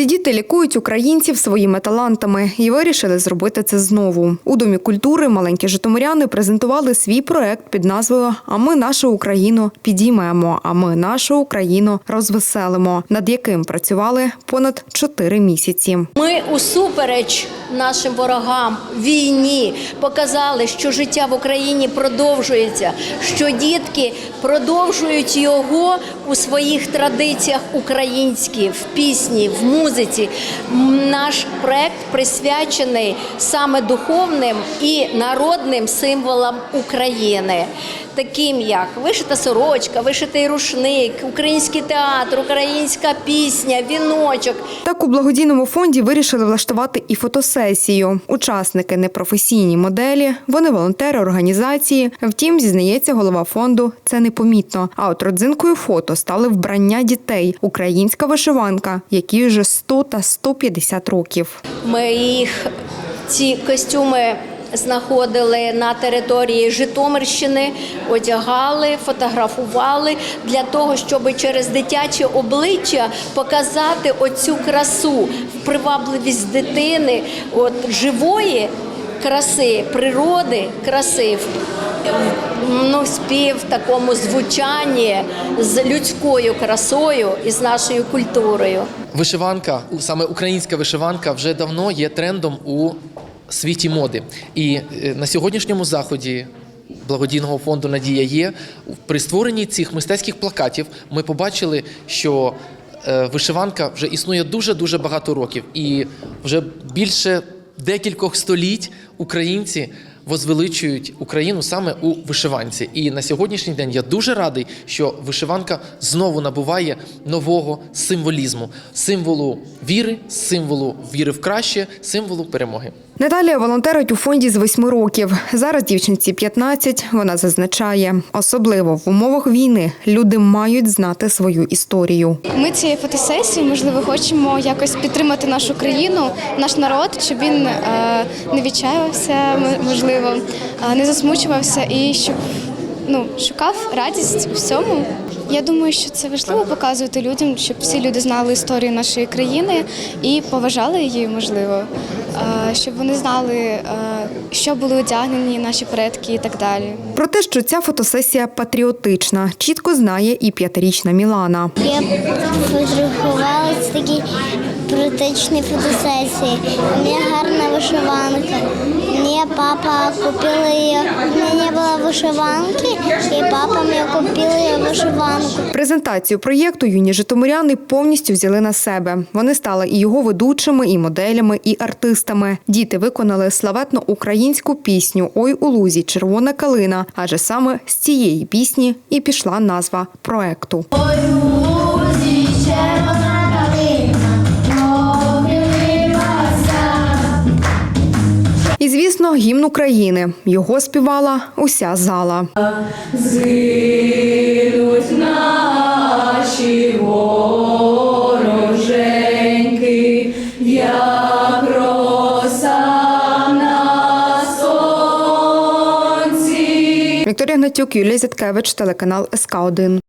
Ці діти лікують українців своїми талантами і вирішили зробити це знову. У домі культури маленькі житомиряни презентували свій проект під назвою А ми нашу Україну підіймемо. А ми нашу Україну розвеселимо, над яким працювали понад чотири місяці. Ми усупереч нашим ворогам війні показали, що життя в Україні продовжується, що дітки продовжують його у своїх традиціях українські, в пісні, в музиці. Наш проект присвячений саме духовним і народним символам України. Таким як вишита сорочка, вишитий рушник, український театр, українська пісня, віночок. Так у благодійному фонді вирішили влаштувати і фотосесію. Учасники непрофесійні моделі, вони волонтери організації. Втім, зізнається голова фонду, це непомітно. А от родзинкою фото стали вбрання дітей, українська вишиванка, які вже 100 та 150 років. Ми їх ці костюми знаходили на території Житомирщини, одягали, фотографували для того, щоб через дитяче обличчя показати оцю красу, привабливість дитини, от живої краси, природи, краси. Ну, спів в такому звучанні з людською красою і з нашою культурою. Вишиванка, саме українська вишиванка, вже давно є трендом у світі моди. І е, на сьогоднішньому заході благодійного фонду Надія є при створенні цих мистецьких плакатів. Ми побачили, що е, вишиванка вже існує дуже дуже багато років, і вже більше декількох століть українці. Возвеличують Україну саме у вишиванці, і на сьогоднішній день я дуже радий, що вишиванка знову набуває нового символізму, символу віри, символу віри в краще, символу перемоги. Наталія волонтерить у фонді з восьми років. Зараз дівчинці 15. Вона зазначає, особливо в умовах війни люди мають знати свою історію. Ми цією фотосесією, можливо, хочемо якось підтримати нашу країну, наш народ, щоб він е, не відчаювався, м- можливо, е, не засмучувався і щоб ну, шукав радість у всьому. Я думаю, що це важливо показувати людям, щоб всі люди знали історію нашої країни і поважали її, можливо, щоб вони знали, що були одягнені наші предки і так далі. Про те, що ця фотосесія патріотична, чітко знає і п'ятирічна Мілана. Я фотографувала з такі практичні фотосесії. У мене гарна вишиванка. Мені папа купив її. У мене не було вишиванки, і папа мені купив її вишиванку. Презентацію проєкту юні житомиряни повністю взяли на себе. Вони стали і його ведучими, і моделями, і артистами. Діти виконали славетну українську пісню Ой у лузі червона калина. Адже саме з цієї пісні і пішла назва проекту. І гімн України. Його співала уся зала. Згинуть наші вороженьки, як роса на сонці. Вікторія Гнатюк, Юлія Зяткевич, телеканал СК 1